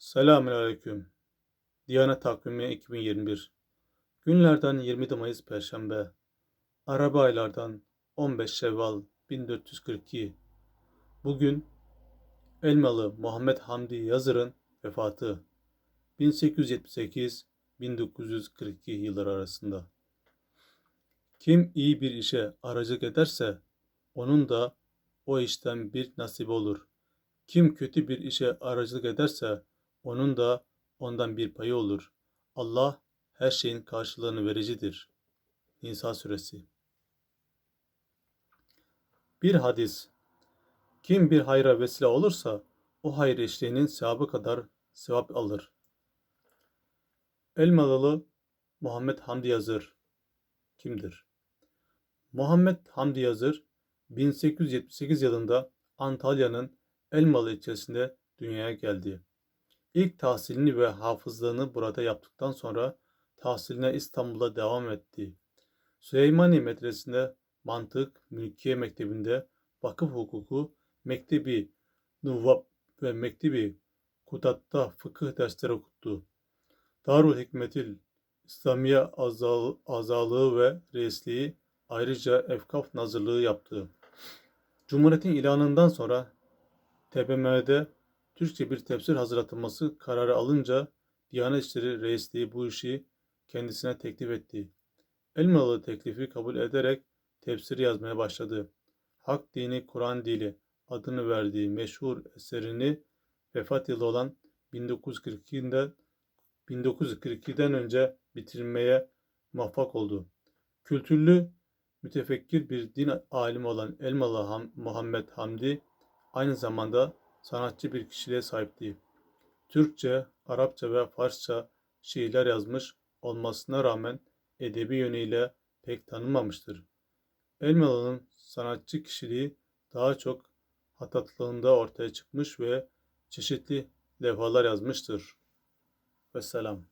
Selamünaleyküm. Diyanet Takvimi 2021. Günlerden 20 Mayıs Perşembe. Araba aylardan 15 Şevval 1442. Bugün Elmalı Muhammed Hamdi Yazır'ın vefatı 1878-1942 yılları arasında. Kim iyi bir işe aracılık ederse onun da o işten bir nasibi olur. Kim kötü bir işe aracılık ederse onun da ondan bir payı olur. Allah her şeyin karşılığını vericidir. Nisa suresi. Bir hadis. Kim bir hayra vesile olursa o hayır işleğinin sevabı kadar sevap alır. Elmalılı Muhammed Hamdi Yazır kimdir? Muhammed Hamdi Yazır 1878 yılında Antalya'nın Elmalı ilçesinde dünyaya geldi. İlk tahsilini ve hafızlığını burada yaptıktan sonra tahsiline İstanbul'da devam etti. Süleymaniye Medresesi'nde mantık, mülkiye mektebinde vakıf hukuku, mektebi, nuvvab ve mektebi kudatta fıkıh dersleri okuttu. Darul Hikmetil İslamiye azal, azalığı ve reisliği ayrıca Efkaf Nazırlığı yaptı. Cumhuriyetin ilanından sonra TBMM'de Türkçe bir tefsir hazırlatılması kararı alınca Diyanet İşleri Reisliği bu işi kendisine teklif etti. Elmalı teklifi kabul ederek tefsir yazmaya başladı. Hak Dini Kur'an Dili adını verdiği meşhur eserini vefat yılı olan 1942'den 1942'den önce bitirmeye muvaffak oldu. Kültürlü, mütefekkir bir din alimi olan Elmalı Ham Muhammed Hamdi aynı zamanda sanatçı bir kişiliğe sahipti. Türkçe, Arapça ve Farsça şiirler yazmış olmasına rağmen edebi yönüyle pek tanınmamıştır. Elmalı'nın sanatçı kişiliği daha çok hatatlığında ortaya çıkmış ve çeşitli levhalar yazmıştır. Vesselam.